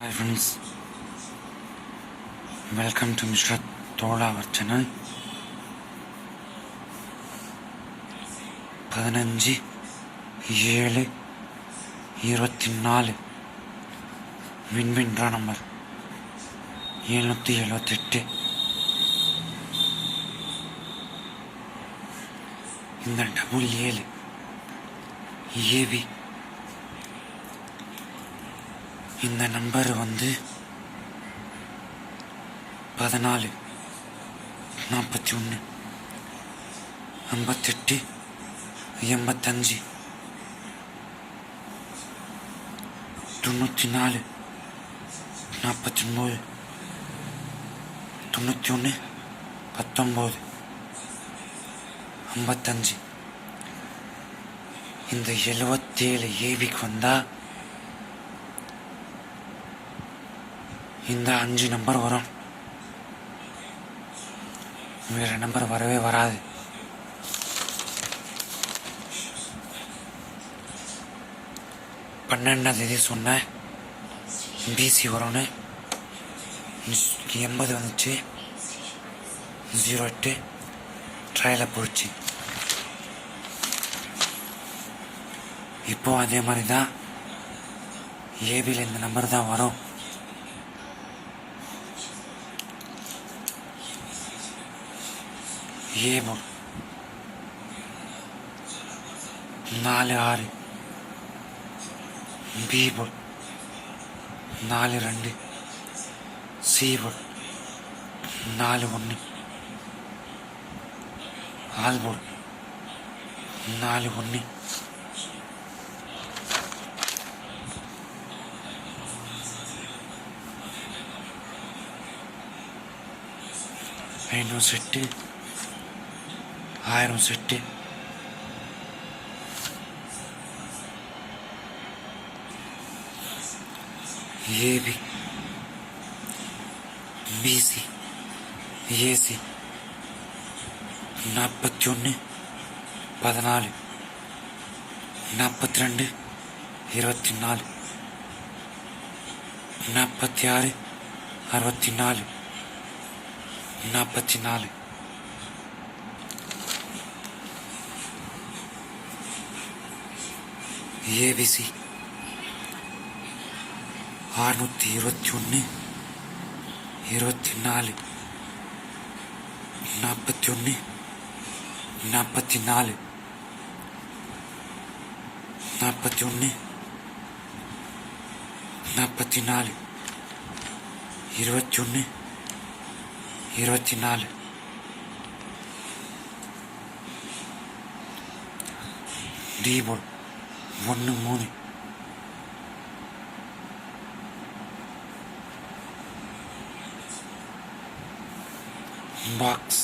Hi friends welcome to mister Thozha வர்ச்சனை பதினஞ்சு ஏழு இருபத்தி நாலு வின்வின்றா நம்பர் எழுநூற்றி எழுபத்தெட்டு இந்த டபுள் ஏழு ஏவி இந்த நம்பர் வந்து பதினாலு நாற்பத்தி ஒன்று ஐம்பத்தெட்டு எண்பத்தஞ்சு தொண்ணூற்றி நாலு நாற்பத்தி ஒம்பது தொண்ணூற்றி ஒன்று பத்தொம்போது ஐம்பத்தஞ்சு இந்த எழுபத்தேழு ஏவிக்கு வந்தால் இந்த அஞ்சு நம்பர் வரும். வேற நம்பர் வரவே வராது. பன்னெண்டாம் தேதி சொன்னேன் பிசி வரும்னு. எண்பது வந்துச்சு. ஜீரோ எட்டு. ட்ரையலில் போயிடுச்சு இப்போ அதே மாதிரி தான் ஏபியில் இந்த நம்பர் தான் வரும். ஏபோ நாலு ஆறு பி போல் நாலு ரெண்டு சி போல் நாலு ஒன்று ஆல் போல் நாலு ஒன்று ஐநூறு செட்டு ஆயிரம் செட்டு. ஏபி பிசி ஏசி நாற்பத்தி ஒன்று பதினாலு நாற்பத்தி ரெண்டு இருபத்தி நாலு நாற்பத்தி ஆறு அறுபத்தி நாலு நாற்பத்தி நாலு ஏபிசி அறுநூற்றி இருபத்தி ஒன்று இருபத்தி நாலு நாற்பத்தி ஒன்று நாற்பத்தி நாலு நாற்பத்தி ஒன்று நாற்பத்தி நாலு இருபத்தி ஒன்று இருபத்தி நாலு. டீபோல் ஒன்று மூணு பாக்ஸ்